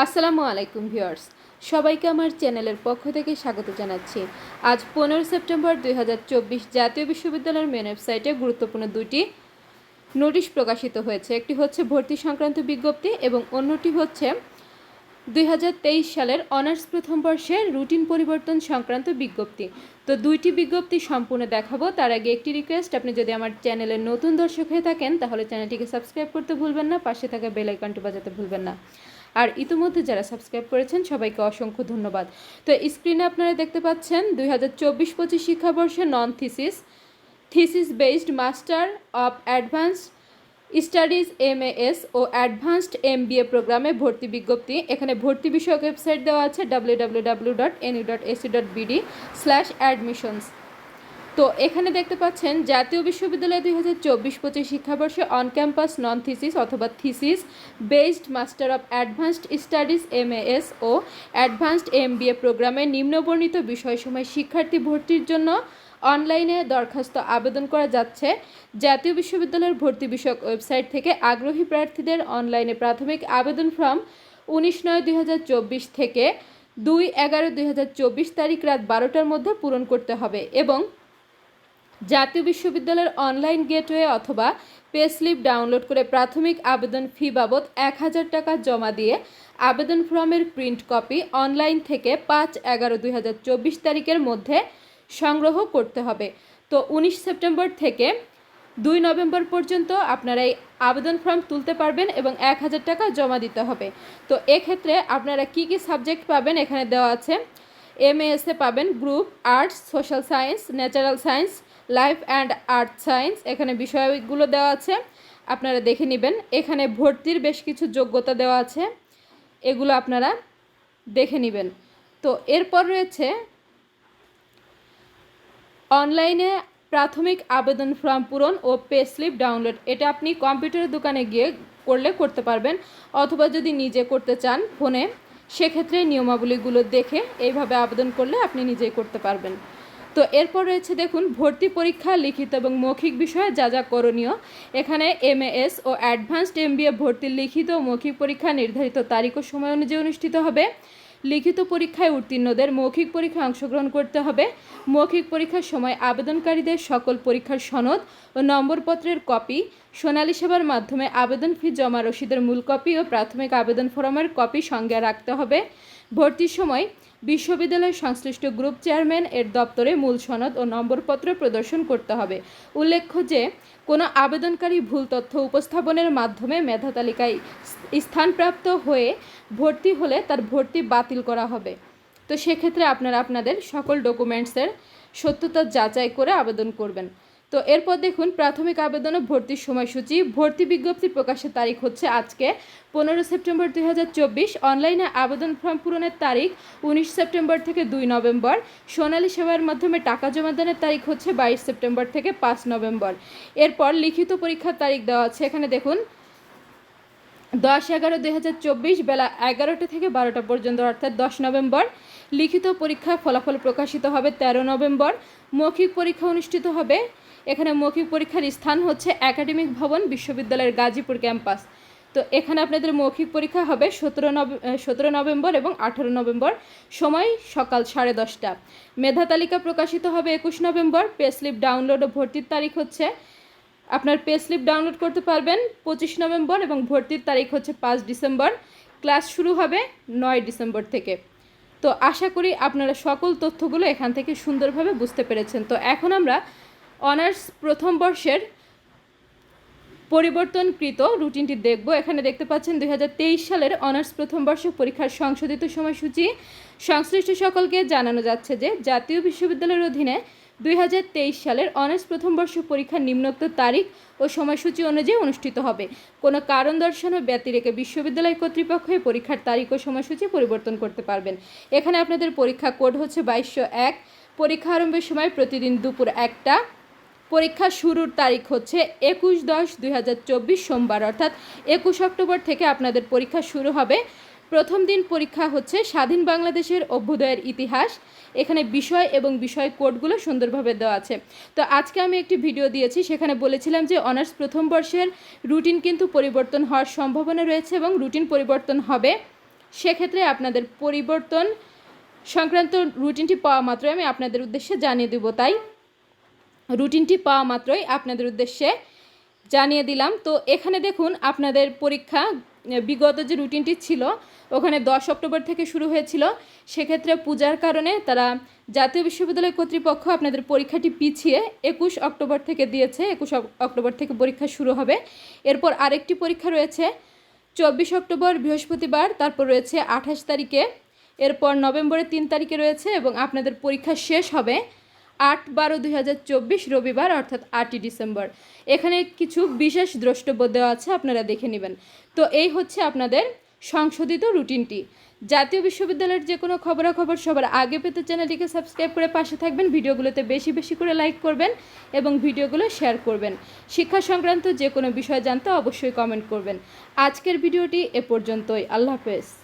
আসসালামু আলাইকুম ভিউয়ার্স। সবাইকে আমার চ্যানেলের পক্ষ থেকে স্বাগত জানাচ্ছি। আজ পনেরো সেপ্টেম্বর দুই হাজার চব্বিশ জাতীয় বিশ্ববিদ্যালয়ের মেন ওয়েবসাইটে গুরুত্বপূর্ণ দুটি নোটিশ প্রকাশিত হয়েছে। একটি হচ্ছে ভর্তি সংক্রান্ত বিজ্ঞপ্তি এবং অন্যটি হচ্ছে দুই হাজার তেইশ সালের অনার্স প্রথম বর্ষের রুটিন পরিবর্তন সংক্রান্ত বিজ্ঞপ্তি। তো দুইটি বিজ্ঞপ্তি সম্পূর্ণ দেখাবো। তার আগে একটি রিকোয়েস্ট, আপনি যদি আমার চ্যানেলের নতুন দর্শক হয়ে থাকেন, তাহলে চ্যানেলটিকে সাবস্ক্রাইব করতে ভুলবেন না, পাশে থাকা বেল আইকনটি বাজাতে ভুলবেন না। আর ইতিমধ্যে যারা সাবস্ক্রাইব করেছেন, সবাইকে অসংখ্য ধন্যবাদ। তো স্ক্রিনে আপনারা দেখতে পাচ্ছেন দুই হাজার চব্বিশ পঁচিশ শিক্ষাবর্ষে non thesis thesis based master of advance studies M S O advanced M BA প্রোগ্রামে ভর্তি বিজ্ঞপ্তি। এখানে ভর্তি বিষয়ক ওয়েবসাইট দেওয়া আছে W W W dot NU dot AC dot BD slash admissions তো এখানে দেখতে পাচ্ছেন, জাতীয় বিশ্ববিদ্যালয় দুই হাজার চব্বিশ পঁচিশ শিক্ষাবর্ষে অন ক্যাম্পাস নন থিসিস অথবা thesis based master of advanced studies M S O advanced M B A প্রোগ্রামে নিম্নবর্ণিত বিষয়সমূহে শিক্ষার্থী ভর্তির জন্য অনলাইনে দরখাস্ত আবেদন করা যাচ্ছে। জাতীয় বিশ্ববিদ্যালয়ের ভর্তি বিষয়ক ওয়েবসাইট থেকে আগ্রহী প্রার্থীদের অনলাইনে প্রাথমিক আবেদন ফর্ম উনিশ নয় দুই হাজার চব্বিশ থেকে দুই এগারো দুই হাজার চব্বিশ তারিখ রাত বারোটার মধ্যে পূরণ করতে হবে এবং জাতীয় বিশ্ববিদ্যালয়ের অনলাইন গেটওয়ে অথবা পে স্লিপ ডাউনলোড করে প্রাথমিক আবেদন ফি বাবদ এক হাজার টাকা জমা দিয়ে আবেদন ফর্মের প্রিন্ট কপি অনলাইন থেকে পাঁচ এগারো দুই হাজার চব্বিশ তারিখের মধ্যে সংগ্রহ করতে হবে। তো উনিশ সেপ্টেম্বর থেকে দুই নভেম্বর পর্যন্ত আপনারা এই আবেদন ফর্ম তুলতে পারবেন এবং এক হাজার টাকা জমা দিতে হবে। তো এক্ষেত্রে আপনারা কি কি সাবজেক্ট পাবেন এখানে দেওয়া আছে। এম এ পাবেন group, arts, social science, natural science life and art science, এখানে বিষয়গুলো দেওয়া আছে, আপনারা দেখে নেবেন। এখানে ভর্তির বেশ কিছু যোগ্যতা দেওয়া আছে, এগুলো আপনারা দেখে নেবেন। তো এরপর রয়েছে, অনলাইনে প্রাথমিক আবেদন ফর্ম পূরণ ও পে স্লিপ ডাউনলোড। এটা আপনি কম্পিউটারের দোকানে গিয়ে করলে করতে পারবেন, অথবা যদি নিজে করতে চান ফোনে, সেক্ষেত্রে নিয়মাবলীগুলো দেখে এইভাবে আবেদন করলে আপনি নিজেই করতে পারবেন। তো এরপর রয়েছে দেখুন, ভর্তি পরীক্ষা, লিখিত এবং মৌখিক বিষয়ে, যা যা করণীয়। এখানে এমএএস ও অ্যাডভান্সড এমবিএ ভর্তির লিখিত ও মৌখিক পরীক্ষা নির্ধারিত তারিখ ও সময় অনুযায়ী অনুষ্ঠিত হবে। লিখিত পরীক্ষায় উত্তীর্ণদের মৌখিক পরীক্ষায় অংশগ্রহণ করতে হবে। মৌখিক পরীক্ষার সময় আবেদনকারীদের সকল পরীক্ষার সনদ ও নম্বরপত্রের কপি, সোনালী সেবার মাধ্যমে আবেদন ফি জমা রসিদের মূল কপি ও প্রাথমিক আবেদন ফরমের কপি সঙ্গে রাখতে হবে। ভর্তির সময় বিশ্ববিদ্যালয়ের সংশ্লিষ্ট গ্রুপ চেয়ারম্যান এর দপ্তরে মূল সনদ ও নম্বরপত্র প্রদর্শন করতে হবে। উল্লেখ্য যে, কোনো আবেদনকারী ভুল তথ্য উপস্থাপনের মাধ্যমে মেধা তালিকায় স্থানপ্রাপ্ত হয়ে ভর্তি হলে তার ভর্তি বাতিল করা হবে। তো সেক্ষেত্রে আপনারা আপনাদের সকল ডকুমেন্টসের সত্যতা যাচাই করে আবেদন করবেন। তো এরপর দেখুন, প্রাথমিক আবেদন ও ভর্তির সময়সূচি, ভর্তি বিজ্ঞপ্তি প্রকাশের তারিখ হচ্ছে আজকে পনেরো সেপ্টেম্বর দুই হাজার চব্বিশ। অনলাইনে আবেদন ফর্ম পূরণের তারিখ উনিশ সেপ্টেম্বর থেকে দুই নভেম্বর। সোনালী সেবার মাধ্যমে টাকা জমা দানের তারিখ হচ্ছে বাইশ সেপ্টেম্বর থেকে পাঁচ নভেম্বর। এরপর লিখিত পরীক্ষার তারিখ দেওয়া আছে। এখানে দেখুন, দশ এগারো দুই বেলা এগারোটা থেকে বারোটা পর্যন্ত, অর্থাৎ দশ নভেম্বর। লিখিত পরীক্ষার ফলাফল প্রকাশিত হবে তেরো নভেম্বর। মৌখিক পরীক্ষা অনুষ্ঠিত হবে। এখানে মৌখিক পরীক্ষার স্থান হচ্ছে একাডেমিক ভবন বিশ্ববিদ্যালয়ের গাজীপুর ক্যাম্পাস। তো এখানে আপনাদের মৌখিক পরীক্ষা হবে সতেরো নভে সতেরো নভেম্বর এবং আঠেরো নভেম্বর, সময় সকাল সাড়ে দশটা। মেধা তালিকা প্রকাশিত হবে একুশ নভেম্বর। পে স্লিপ ডাউনলোড ও ভর্তির তারিখ হচ্ছে, আপনার পে স্লিপ ডাউনলোড করতে পারবেন পঁচিশ নভেম্বর এবং ভর্তির তারিখ হচ্ছে পাঁচ ডিসেম্বর। ক্লাস শুরু হবে নয় ডিসেম্বর থেকে। তো আশা করি আপনারা সকল তথ্যগুলো এখান থেকে সুন্দরভাবে বুঝতে পেরেছেন। তো এখন আমরা অনার্স প্রথম বর্ষের পরিবর্তনকৃত রুটিনটি দেখব। এখানে দেখতে পাচ্ছেন দুই হাজার তেইশ সালের অনার্স প্রথম বর্ষ পরীক্ষার সংশোধিত সময়সূচি। সংশ্লিষ্ট সকলকে জানানো যাচ্ছে যে জাতীয় বিশ্ববিদ্যালয়ের অধীনে দুই হাজার তেইশ সালের অনার্স প্রথম বর্ষ পরীক্ষার নিম্নোক্ত তারিখ ও সময়সূচি অনুযায়ী অনুষ্ঠিত হবে। কোনো কারণ দর্শন ও ব্যতি রেখে বিশ্ববিদ্যালয় কর্তৃপক্ষ এই পরীক্ষার তারিখ ও সময়সূচি পরিবর্তন করতে পারবেন। এখানে আপনাদের পরীক্ষা কোড হচ্ছে বাইশশো এক। পরীক্ষা আরম্ভের সময় প্রতিদিন দুপুর একটা। পরীক্ষা শুরুর তারিখ হচ্ছে একুশ দশ দুই সোমবার, অর্থাৎ একুশ অক্টোবর থেকে আপনাদের পরীক্ষা শুরু হবে প্রথম দিন পরীক্ষা হচ্ছে স্বাধীন বাংলাদেশের অভ্যুদয়ের ইতিহাস। এখানে বিষয় এবং বিষয় কোডগুলো সুন্দরভাবে দেওয়া আছে। তো আজকে আমি একটি ভিডিও দিয়েছি, সেখানে বলেছিলাম যে অনার্স প্রথম বর্ষের রুটিন কিন্তু পরিবর্তন হওয়ার সম্ভাবনা রয়েছে এবং রুটিন পরিবর্তন হবে। সেক্ষেত্রে আপনাদের পরিবর্তন সংক্রান্ত রুটিনটি পাওয়া মাত্রই আমি আপনাদের উদ্দেশ্যে জানিয়ে দেব। তাই রুটিনটি পাওয়া মাত্রই আপনাদের উদ্দেশ্যে জানিয়ে দিলাম। তো এখানে দেখুন, আপনাদের পরীক্ষা বিগত যে রুটিনটি ছিল, ওখানে দশ অক্টোবর থেকে শুরু হয়েছিল। সেক্ষেত্রে পূজার কারণে তারা জাতীয় বিশ্ববিদ্যালয় কর্তৃপক্ষ আপনাদের পরীক্ষাটি পিছিয়ে একুশ অক্টোবর থেকে দিয়েছে। একুশ অক- অক্টোবর থেকে পরীক্ষা শুরু হবে। এরপর আরেকটি পরীক্ষা রয়েছে, চব্বিশ অক্টোবর, বৃহস্পতিবার, তারপর রয়েছে আঠাশ তারিখে। এরপর নভেম্বরের তিন তারিখে রয়েছে এবং আপনাদের পরীক্ষা শেষ হবে। আট বারো দুই রবিবার, অর্থাৎ আটই ডিসেম্বর। এখানে কিছু বিশেষ দ্রষ্টব্য দেওয়া আছে, আপনারা দেখে নেবেন। তো এই হচ্ছে আপনাদের সংশোধিত রুটিনটি। জাতীয় বিশ্ববিদ্যালয়ের যে কোনো খবরাখবর সবার আগে পেতে চ্যানেলটিকে সাবস্ক্রাইব করে পাশে থাকবেন, ভিডিওগুলোতে বেশি বেশি করে লাইক করবেন এবং ভিডিওগুলো শেয়ার করবেন। শিক্ষা সংক্রান্ত যে কোনো বিষয় জানতে অবশ্যই কমেন্ট করবেন। আজকের ভিডিওটি এ পর্যন্তই। আল্লাহ হাফেজ।